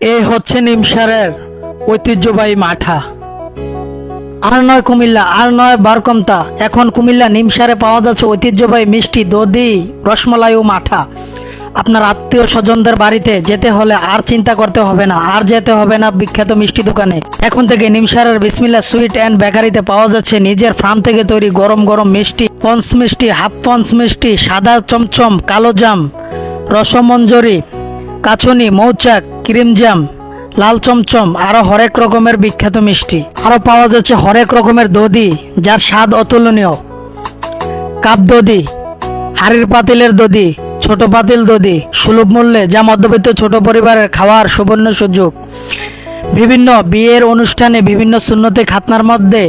এই হচ্ছে নিমসারের ঐতিহ্যবাহী মাঠা। আর নয় কুমিল্লা, আর নয় বারকমতা। এখন কুমিল্লা, নিমসারে পাওয়া যাচ্ছে ঐতিহ্যবাহী মিষ্টি, দধি, রসমলাই ও মাঠা। আপনার আত্মীয় স্বজনদের বাড়িতে যেতে হলে আর চিন্তা করতে হবে না, আর যেতে হবে না বিখ্যাত মিষ্টি দোকানে। এখন থেকে নিমসারের বিসমিল্লা সুইট অ্যান্ড বেকারিতে পাওয়া যাচ্ছে নিজের ফার্ম থেকে তৈরি গরম গরম মিষ্টি, পঞ্চ মিষ্টি, হাফ পঞ্চ মিষ্টি, সাদা চমচম, কালো জাম, রসমঞ্জরি, কাছনি, মৌচাক ক্রিম জাম, লাল চমচম, আরও হরেক রকমের বিখ্যাত মিষ্টি। আরও পাওয়া যাচ্ছে হরেক রকমের দধি, যার স্বাদ অতুলনীয়। কাপ দধি, হাড়ির পাতিলের দধি, ছোট পাতিল দধি, সুলভ মূল্যে, যা মধ্যবিত্ত ছোট পরিবারের খাওয়ার সুবর্ণ সুযোগ। বিভিন্ন বিয়ের অনুষ্ঠানে বিভিন্ন সুন্নতি খাতনার মধ্যে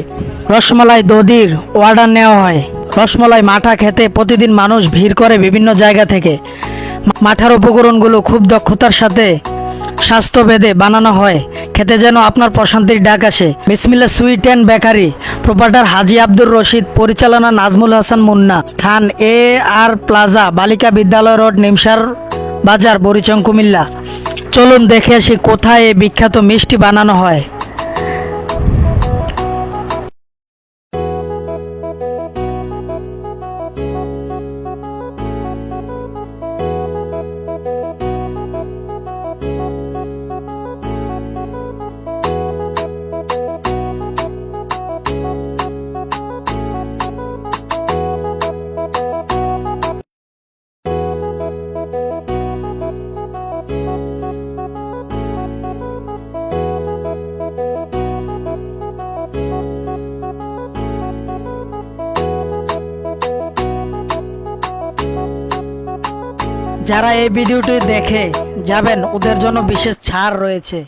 রসমালাই দধির অর্ডার নেওয়া হয়। রসমালাই মাঠা খেতে প্রতিদিন মানুষ ভিড় করে বিভিন্ন জায়গা থেকে। মাঠার উপকরণগুলো খুব দক্ষতার সাথে স্বাস্থ্যভেদে বানানো হয়। খেতে যেন আপনার প্রশান্তির ডাক আসে। Bismillah sweet and bakery. Proprietor Haji Abdur Rashid, পরিচালনা নাজমুল হাসান মুন্না। স্থান এ আর প্লাজা, বালিকা বিদ্যালয় রোড, নিমসার বাজার, বরিচং, কুমিল্লা। চলুন দেখে আসি কোথায় এই বিখ্যাত মিষ্টি বানানো হয়। যারা এই ভিডিওটি দেখে যাবেন ওদের জন্য বিশেষ ছাড় রয়েছে।